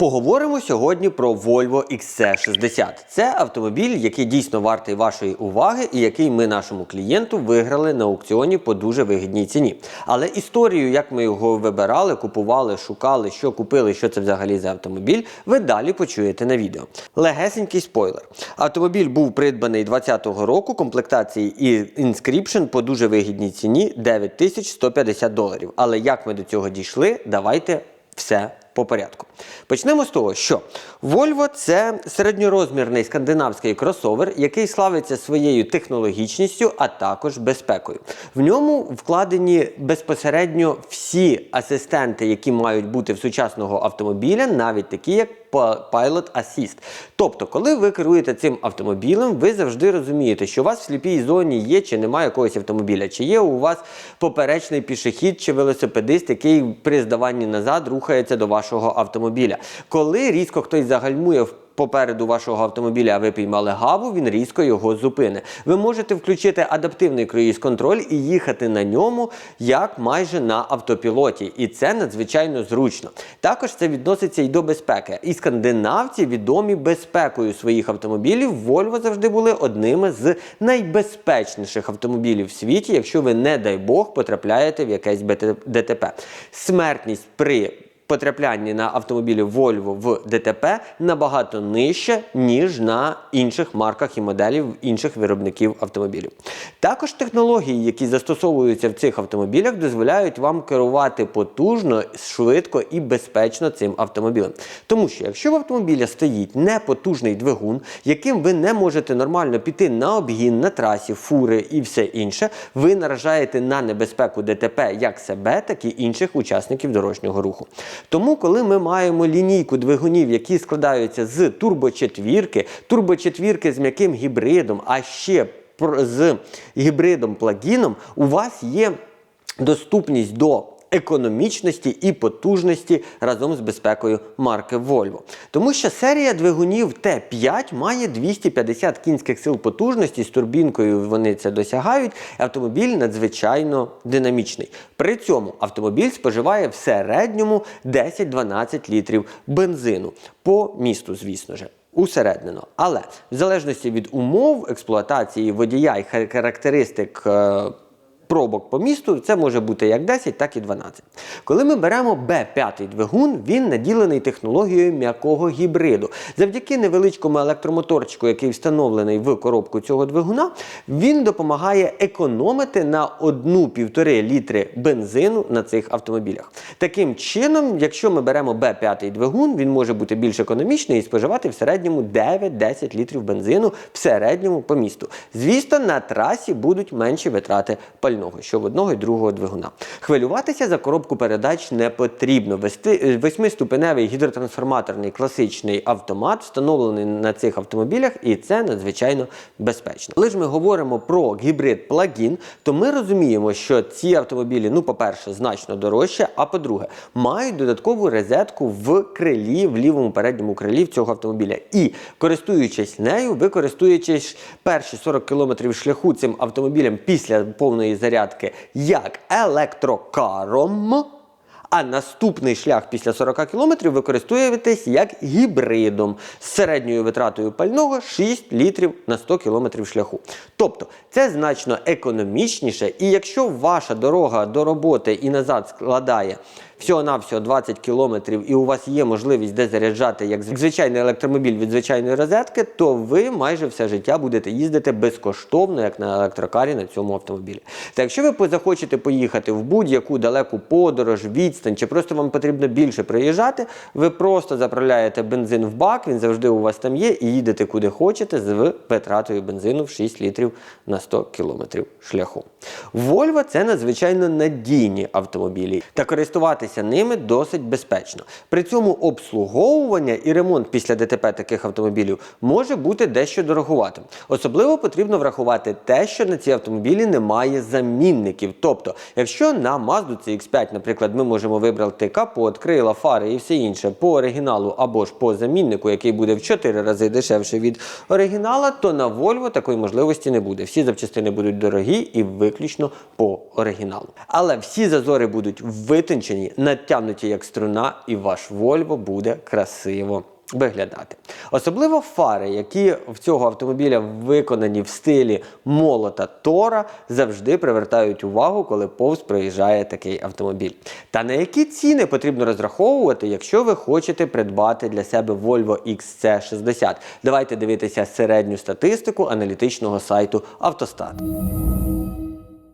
Поговоримо сьогодні про Volvo XC60. Це автомобіль, який дійсно вартий вашої уваги і який ми нашому клієнту виграли на аукціоні по дуже вигідній ціні. Але історію, як ми його вибирали, купували, шукали, що купили, що це взагалі за автомобіль, ви далі почуєте на відео. Легесенький спойлер. Автомобіль був придбаний 2020 року комплектації і Inscription по дуже вигідній ціні 9150 доларів. Але як ми до цього дійшли, давайте все по порядку. Почнемо з того, що Volvo це середньорозмірний скандинавський кросовер, який славиться своєю технологічністю, а також безпекою. В ньому вкладені безпосередньо всі асистенти, які мають бути в сучасного автомобіля, навіть такі як Pilot Assist. Тобто, коли ви керуєте цим автомобілем, ви завжди розумієте, що у вас в сліпій зоні є чи немає якогось автомобіля, чи є у вас поперечний пішохід чи велосипедист, який при здаванні назад рухається до вашого автомобіля. Коли різко хтось загальмує в Попереду вашого автомобіля, ви піймали гаву, він різко його зупине. Ви можете включити адаптивний круїз-контроль і їхати на ньому як майже на автопілоті. І це надзвичайно зручно. Також це відноситься і до безпеки. І скандинавці відомі безпекою своїх автомобілів. Volvo завжди були одними з найбезпечніших автомобілів в світі, якщо ви, не дай Бог, потрапляєте в якесь ДТП. Смертність при потраплянні на автомобілі Volvo в ДТП набагато нижче, ніж на інших марках і моделів інших виробників автомобілів. Також технології, які застосовуються в цих автомобілях, дозволяють вам керувати потужно, швидко і безпечно цим автомобілем. Тому що якщо в автомобілі стоїть непотужний двигун, яким ви не можете нормально піти на обгін, на трасі, фури і все інше, ви наражаєте на небезпеку ДТП як себе, так і інших учасників дорожнього руху. Тому, коли ми маємо лінійку двигунів, які складаються з турбочетвірки, турбочетвірки з м'яким гібридом, а ще з гібридом плагіном, у вас є доступність до економічності і потужності разом з безпекою марки Volvo. Тому що серія двигунів Т5 має 250 кінських сил потужності, з турбінкою вони це досягають. Автомобіль надзвичайно динамічний. При цьому автомобіль споживає в середньому 10-12 літрів бензину по місту, звісно ж. Усереднено. Але в залежності від умов експлуатації водія і характеристик е, пробок по місту, це може бути як 10, так і 12. Коли ми беремо Б5 двигун, він наділений технологією м'якого гібриду. Завдяки невеличкому електромоторчику, який встановлений в коробку цього двигуна, він допомагає економити на 1-1,5 літри бензину на цих автомобілях. Таким чином, якщо ми беремо Б5 двигун, він може бути більш економічний і споживати в середньому 9-10 літрів бензину в середньому по місту. Звісно, на трасі будуть менші витрати пального пального, що в одного і другого двигуна. Хвилюватися за коробку передач не потрібно. Вести восьмиступеневий гідротрансформаторний класичний автомат встановлений на цих автомобілях, і це надзвичайно безпечно. Коли ж ми говоримо про гібрид плагін, то ми розуміємо, що ці автомобілі, ну, по-перше, значно дорожче, а по-друге, мають додаткову розетку в крилі, в лівому передньому крилі цього автомобіля. І користуючись нею, ви користуєтесь перші 40 км шляху цим автомобілем після повної зарядки зарядки як електрокаром, а наступний шлях після 40 км використовуєтесь як гібридом з середньою витратою пального 6 літрів на 100 км шляху. Тобто це значно економічніше, і якщо ваша дорога до роботи і назад складає всього-навсього 20 кілометрів, і у вас є можливість де заряджати як звичайний електромобіль від звичайної розетки, то ви майже все життя будете їздити безкоштовно, як на електрокарі на цьому автомобілі. Та якщо ви захочете поїхати в будь-яку далеку подорож, відстань, чи просто вам потрібно більше приїжджати, ви просто заправляєте бензин в бак, він завжди у вас там є, і їдете куди хочете з витратою бензину в 6 літрів на 100 кілометрів шляху. Volvo це надзвичайно надійні автомобілі. Та користуватися ними досить безпечно. При цьому обслуговування і ремонт після ДТП таких автомобілів може бути дещо дорогуватим. Особливо потрібно врахувати те, що на ці автомобілі немає замінників. Тобто, якщо на Mazda CX5, наприклад, ми можемо вибрати капот, крила, фари і все інше по оригіналу або ж по заміннику, який буде в 4 рази дешевше від оригінала, то на Volvo такої можливості не буде. Всі запчастини будуть дорогі і виключно по оригіналу. Але всі зазори будуть витончені, натягнуті як струна, і ваш Volvo буде красиво виглядати. Особливо фари, які в цього автомобіля виконані в стилі молота Тора, завжди привертають увагу, коли повз проїжджає такий автомобіль. Та на які ціни потрібно розраховувати, якщо ви хочете придбати для себе Volvo XC60? Давайте дивитися середню статистику аналітичного сайту Автостат.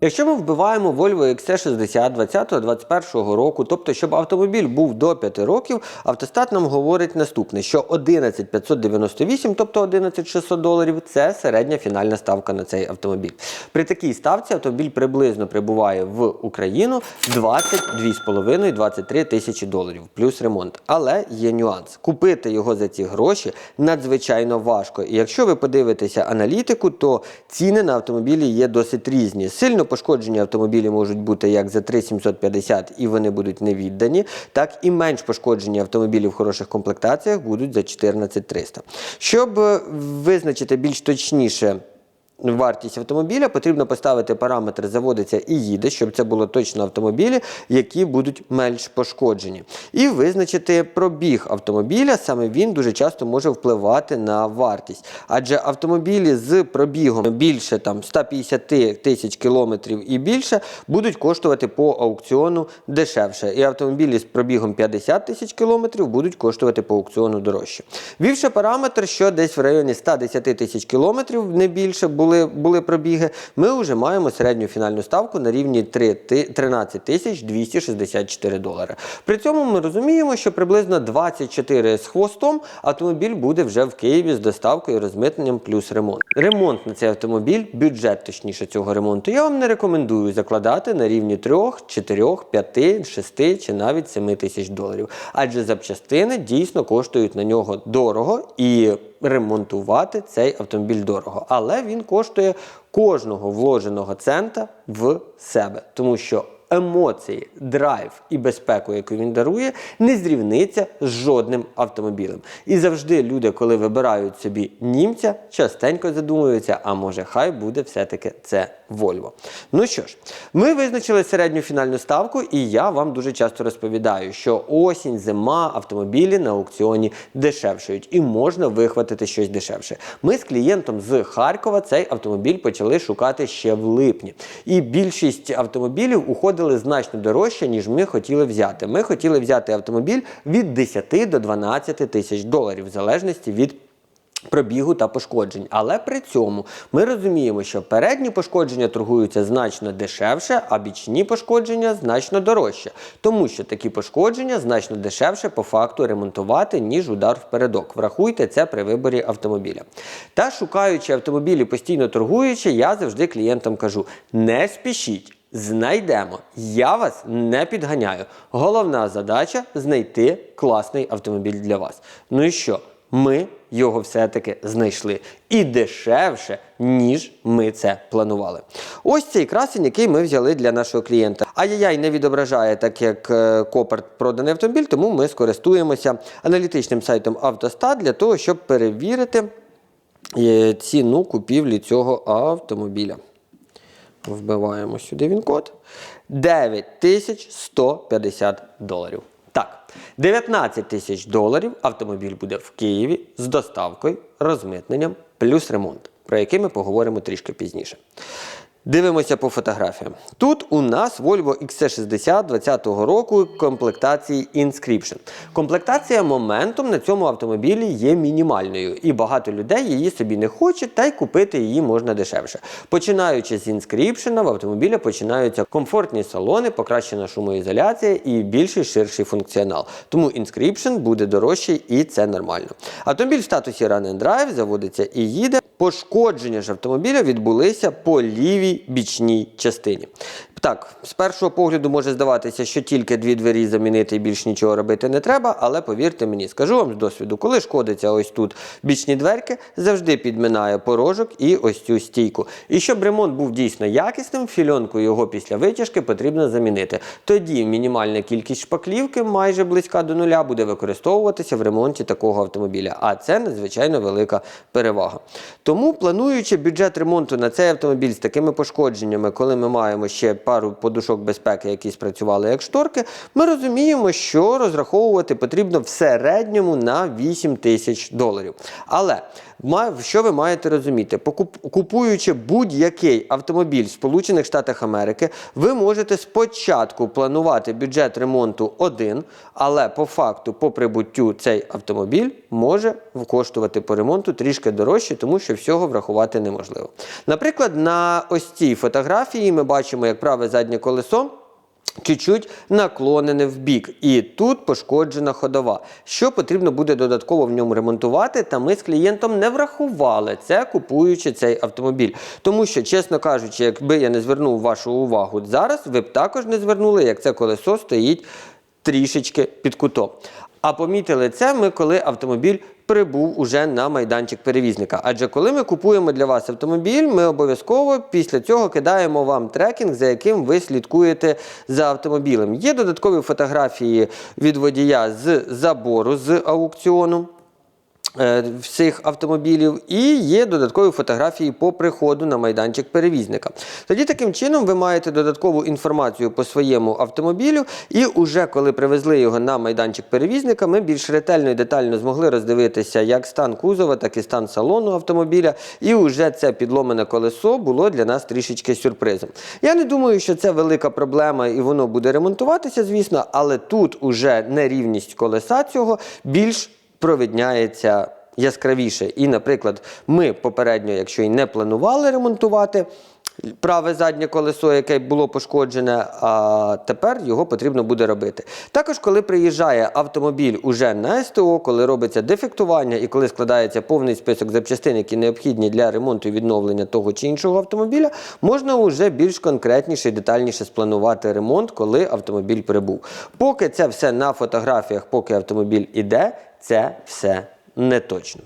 Якщо ми вбиваємо Volvo XC60 20-21 року, тобто щоб автомобіль був до 5 років, автостат нам говорить наступне, що 11598, тобто 11600 доларів, це середня фінальна ставка на цей автомобіль. При такій ставці автомобіль приблизно прибуває в Україну 22,5-23 тисячі доларів, плюс ремонт. Але є нюанс. Купити його за ці гроші надзвичайно важко. І якщо ви подивитеся аналітику, то ціни на автомобілі є досить різні. Сильно пошкоджені автомобілі можуть бути як за 3750 і вони будуть не віддані, так і менш пошкоджені автомобілі в хороших комплектаціях будуть за 14300. Щоб е, визначити більш точніше. Вартість автомобіля потрібно поставити параметр заводиться і їде, щоб це було точно автомобілі, які будуть менш пошкоджені. І визначити пробіг автомобіля, саме він дуже часто може впливати на вартість. Адже автомобілі з пробігом більше там 150 тисяч кілометрів і більше будуть коштувати по аукціону дешевше. І автомобілі з пробігом 50 тисяч кілометрів будуть коштувати по аукціону дорожче. Вівши параметр, що десь в районі 110 тисяч кілометрів, не більше були, були пробіги, ми вже маємо середню фінальну ставку на рівні 3 13 тисяч 264 долари. При цьому ми розуміємо, що приблизно 24 з хвостом автомобіль буде вже в Києві з доставкою, розмитненням плюс ремонт. Ремонт на цей автомобіль, бюджет точніше цього ремонту, я вам не рекомендую закладати на рівні 3, 4, 5, 6 чи навіть 7 тисяч доларів. Адже запчастини дійсно коштують на нього дорого і ремонтувати цей автомобіль дорого. Але він коштує кожного вложеного цента в себе, тому що емоції, драйв і безпеку, яку він дарує, не зрівниться з жодним автомобілем. І завжди люди, коли вибирають собі німця, частенько задумуються, а може хай буде все-таки це Volvo. Ну що ж, ми визначили середню фінальну ставку, і я вам дуже часто розповідаю, що осінь, зима, автомобілі на аукціоні дешевшають і можна вихватити щось дешевше. Ми з клієнтом з Харкова цей автомобіль почали шукати ще в липні. І більшість автомобілів уходили значно дорожче, ніж ми хотіли взяти. Ми хотіли взяти автомобіль від 10 до 12 тисяч доларів, в залежності від пробігу та пошкоджень. Але при цьому ми розуміємо, що передні пошкодження торгуються значно дешевше, а бічні пошкодження значно дорожче. Тому що такі пошкодження значно дешевше по факту ремонтувати, ніж удар впередок. Врахуйте це при виборі автомобіля. Та шукаючи автомобілі, постійно торгуючи, я завжди клієнтам кажу: не спішіть. Знайдемо. Я вас не підганяю. Головна задача знайти класний автомобіль для вас. Ну і що? Ми його все-таки знайшли. І дешевше, ніж ми це планували. Ось цей красень, який ми взяли для нашого клієнта. Ай-яй не відображає, так як е, Копарт проданий автомобіль, тому ми скористуємося аналітичним сайтом Автостат для того, щоб перевірити е, ціну купівлі цього автомобіля. Вбиваємо сюди він код. 9150 доларів. Так, 19 тисяч доларів автомобіль буде в Києві з доставкою, розмитненням плюс ремонт, про який ми поговоримо трішки пізніше. Дивимося по фотографіям. Тут у нас Volvo XC60 20-го року комплектації Inscription. Комплектація моментом на цьому автомобілі є мінімальною, і багато людей її собі не хочуть, та й купити її можна дешевше. Починаючи з Inscription, в автомобілі починаються комфортні салони, покращена шумоізоляція і більший ширший функціонал. Тому Inscription буде дорожчий і це нормально. Автомобіль в статусі Run and Drive заводиться і їде. Пошкодження ж автомобіля відбулися по лівій бічній частині. Так, з першого погляду може здаватися, що тільки дві двері замінити і більш нічого робити не треба, але повірте мені, скажу вам з досвіду, коли шкодиться ось тут бічні дверки, завжди підминає порожок і ось цю стійку. І щоб ремонт був дійсно якісним, фільонку його після витяжки потрібно замінити. Тоді мінімальна кількість шпаклівки, майже близька до нуля, буде використовуватися в ремонті такого автомобіля. А це надзвичайно велика перевага. Тому, плануючи бюджет ремонту на цей автомобіль з такими пошкодженнями, коли ми маємо ще пару пару подушок безпеки, які спрацювали як шторки, ми розуміємо, що розраховувати потрібно в середньому на 8 тисяч доларів. Але що ви маєте розуміти? Купуючи будь-який автомобіль в Сполучених Штатах Америки, ви можете спочатку планувати бюджет ремонту один, але по факту, по прибуттю, цей автомобіль може коштувати по ремонту трішки дорожче, тому що всього врахувати неможливо. Наприклад, на ось цій фотографії ми бачимо, як праве заднє колесо. Чуть-чуть наклонене в бік, і тут пошкоджена ходова. Що потрібно буде додатково в ньому ремонтувати, та ми з клієнтом не врахували це, купуючи цей автомобіль. Тому що, чесно кажучи, якби я не звернув вашу увагу зараз, ви б також не звернули, як це колесо стоїть трішечки під кутом. А помітили це ми, коли автомобіль прибув уже на майданчик перевізника. Адже коли ми купуємо для вас автомобіль, ми обов'язково після цього кидаємо вам трекінг, за яким ви слідкуєте за автомобілем. Є додаткові фотографії від водія з забору з аукціону всіх автомобілів, і є додаткові фотографії по приходу на майданчик перевізника. Тоді таким чином ви маєте додаткову інформацію по своєму автомобілю, і уже коли привезли його на майданчик перевізника, ми більш ретельно і детально змогли роздивитися як стан кузова, так і стан салону автомобіля. І вже це підломане колесо було для нас трішечки сюрпризом. Я не думаю, що це велика проблема і воно буде ремонтуватися, звісно, але тут уже нерівність колеса цього більш провідняється яскравіше. І, наприклад, ми попередньо, якщо і не планували ремонтувати праве заднє колесо, яке було пошкоджене, а тепер його потрібно буде робити. Також, коли приїжджає автомобіль уже на СТО, коли робиться дефектування і коли складається повний список запчастин, які необхідні для ремонту і відновлення того чи іншого автомобіля, можна вже більш конкретніше і детальніше спланувати ремонт, коли автомобіль прибув. Поки це все на фотографіях, поки автомобіль іде, це все не точно.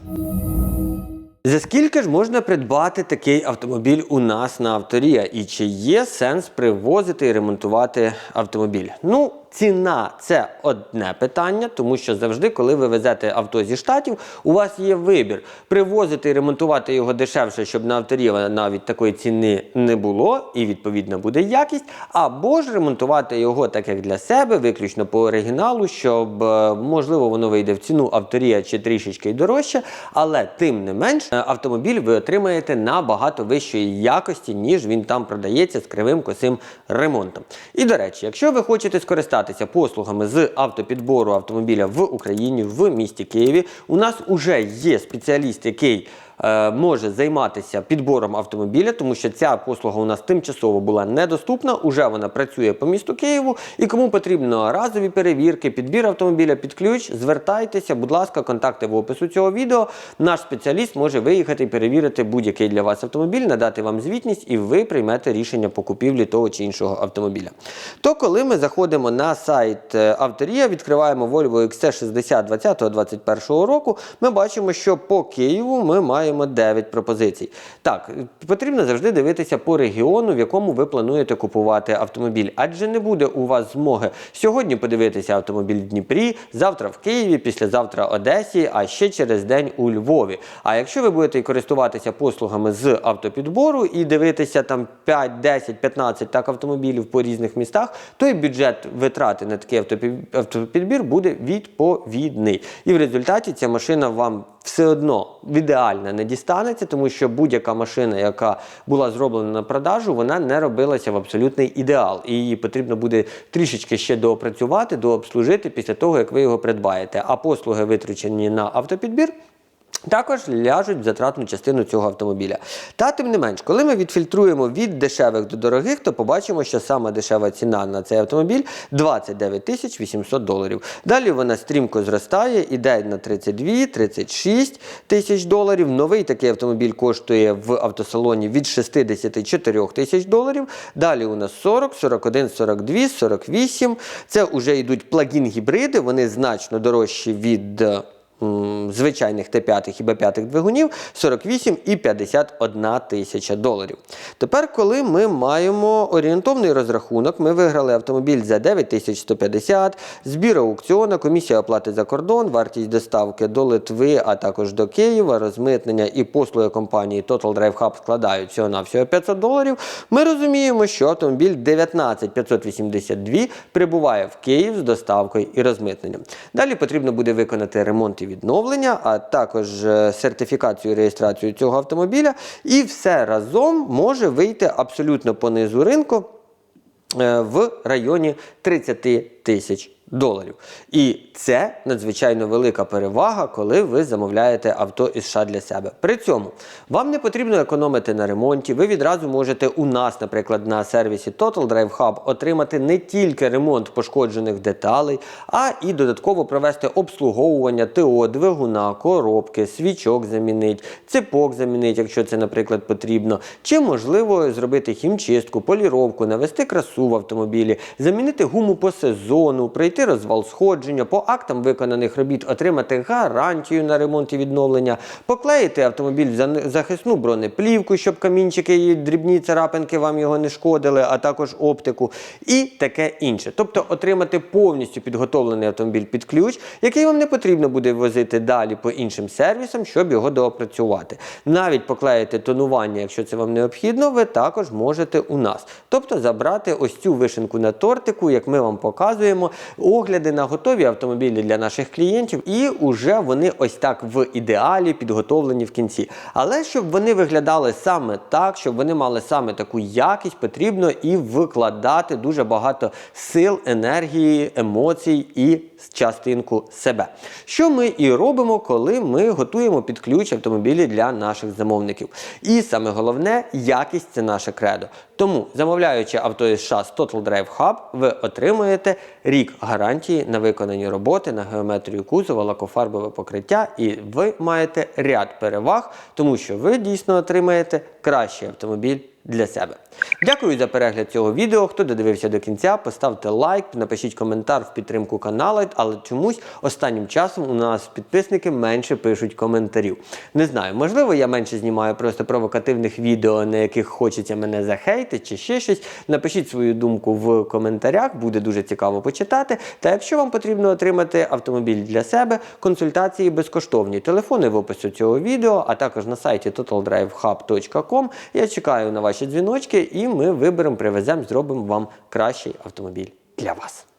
За скільки ж можна придбати такий автомобіль у нас на авторія? І чи є сенс привозити і ремонтувати автомобіль? Ну, ціна це одне питання, тому що завжди, коли ви везете авто зі штатів, у вас є вибір привозити і ремонтувати його дешевше, щоб на авторія навіть такої ціни не було, і відповідно буде якість, або ж ремонтувати його так як для себе, виключно по оригіналу, щоб е, можливо воно вийде в ціну авторія чи трішечки дорожче, але тим не менш е, автомобіль ви отримаєте набагато вищої якості, ніж він там продається з кривим косим ремонтом. І до речі, якщо ви хочете скористатися послугами з автопідбору автомобіля в Україні, в місті Києві, у нас уже є спеціаліст, який може займатися підбором автомобіля, тому що ця послуга у нас тимчасово була недоступна. Уже вона працює по місту Києву. І кому потрібно разові перевірки, підбір автомобіля під ключ, звертайтеся, будь ласка, контакти в опису цього відео. Наш спеціаліст може виїхати і перевірити будь-який для вас автомобіль, надати вам звітність, і ви приймете рішення по купівлі того чи іншого автомобіля. То коли ми заходимо на сайт е, Авторія, відкриваємо Volvo XC60 20-21 року, ми бачимо, що по Києву ми маємо 9 пропозицій. Так, потрібно завжди дивитися по регіону, в якому ви плануєте купувати автомобіль, адже не буде у вас змоги сьогодні подивитися автомобіль в Дніпрі, завтра в Києві, післязавтра Одесі, а ще через день у Львові. А якщо ви будете користуватися послугами з автопідбору і дивитися там 5, 10, 15 так автомобілів по різних містах, то і бюджет витрати на такий автопі- автопідбір буде відповідний. І в результаті ця машина вам все одно ідеально не дістанеться, тому що будь-яка машина, яка була зроблена на продажу, вона не робилася в абсолютний ідеал. І її потрібно буде трішечки ще доопрацювати, дообслужити після того, як ви його придбаєте. А послуги, витрачені на автопідбір, також ляжуть в затратну частину цього автомобіля. Та тим не менш, коли ми відфільтруємо від дешевих до дорогих, то побачимо, що сама дешева ціна на цей автомобіль 29 тисяч 800 доларів. Далі вона стрімко зростає, іде на 32-36 тисяч доларів. Новий такий автомобіль коштує в автосалоні від 64 тисяч доларів. Далі у нас 40, 41, 42, 48. Це вже йдуть плагін-гібриди, вони значно дорожчі від. Звичайних Т5 і Б5 двигунів 48 і 51 тисяча доларів. Тепер, коли ми маємо орієнтовний розрахунок, ми виграли автомобіль за 9150, збір аукціона, комісія оплати за кордон, вартість доставки до Литви, а також до Києва, розмитнення і послуги компанії Total Drive Hub складають всього на всього 500 доларів. Ми розуміємо, що автомобіль 19582 прибуває в Київ з доставкою і розмитненням. Далі потрібно буде виконати ремонт і відновлення, а також е, сертифікацію і реєстрацію цього автомобіля. І все разом може вийти абсолютно по низу ринку е, в районі 30 тисяч доларів. І це надзвичайно велика перевага, коли ви замовляєте авто із США для себе. При цьому вам не потрібно економити на ремонті. Ви відразу можете у нас, наприклад, на сервісі Total Drive Hub отримати не тільки ремонт пошкоджених деталей, а і додатково провести обслуговування ТО, двигуна, коробки, свічок замінить, цепок замінить, якщо це, наприклад, потрібно. Чи можливо зробити хімчистку, поліровку, навести красу в автомобілі, замінити гуму по сезону, пройти розвал сходження, по актам виконаних робіт отримати гарантію на ремонт і відновлення, поклеїти автомобіль в захисну бронеплівку, щоб камінчики і дрібні царапинки вам його не шкодили, а також оптику, і таке інше. Тобто отримати повністю підготовлений автомобіль під ключ, який вам не потрібно буде возити далі по іншим сервісам, щоб його доопрацювати. Навіть поклеїти тонування, якщо це вам необхідно, ви також можете у нас. Тобто забрати ось цю вишенку на тортику, як ми вам показуємо, огляди на готові автомобілі для наших клієнтів, і вже вони ось так в ідеалі підготовлені в кінці. Але щоб вони виглядали саме так, щоб вони мали саме таку якість, потрібно і викладати дуже багато сил, енергії, емоцій і частинку себе. Що ми і робимо, коли ми готуємо під ключ автомобілі для наших замовників. І саме головне, якість це наше кредо. Тому, замовляючи авто із США з Total Drive Hub, ви отримуєте рік гарантії на виконані роботи, на геометрію кузова, лакофарбове покриття, і ви маєте ряд переваг, тому що ви дійсно отримаєте кращий автомобіль для себе. Дякую за перегляд цього відео. Хто додивився до кінця, поставте лайк, напишіть коментар в підтримку каналу, але чомусь останнім часом у нас підписники менше пишуть коментарів. Не знаю, можливо, я менше знімаю просто провокативних відео, на яких хочеться мене захейтити чи ще щось. Напишіть свою думку в коментарях, буде дуже цікаво почитати. Та якщо вам потрібно отримати автомобіль для себе, консультації безкоштовні. Телефони в описі цього відео, а також на сайті totaldrivehub.com. Я чекаю на ваші дзвіночки, і ми виберемо, привеземо, зробимо вам кращий автомобіль для вас.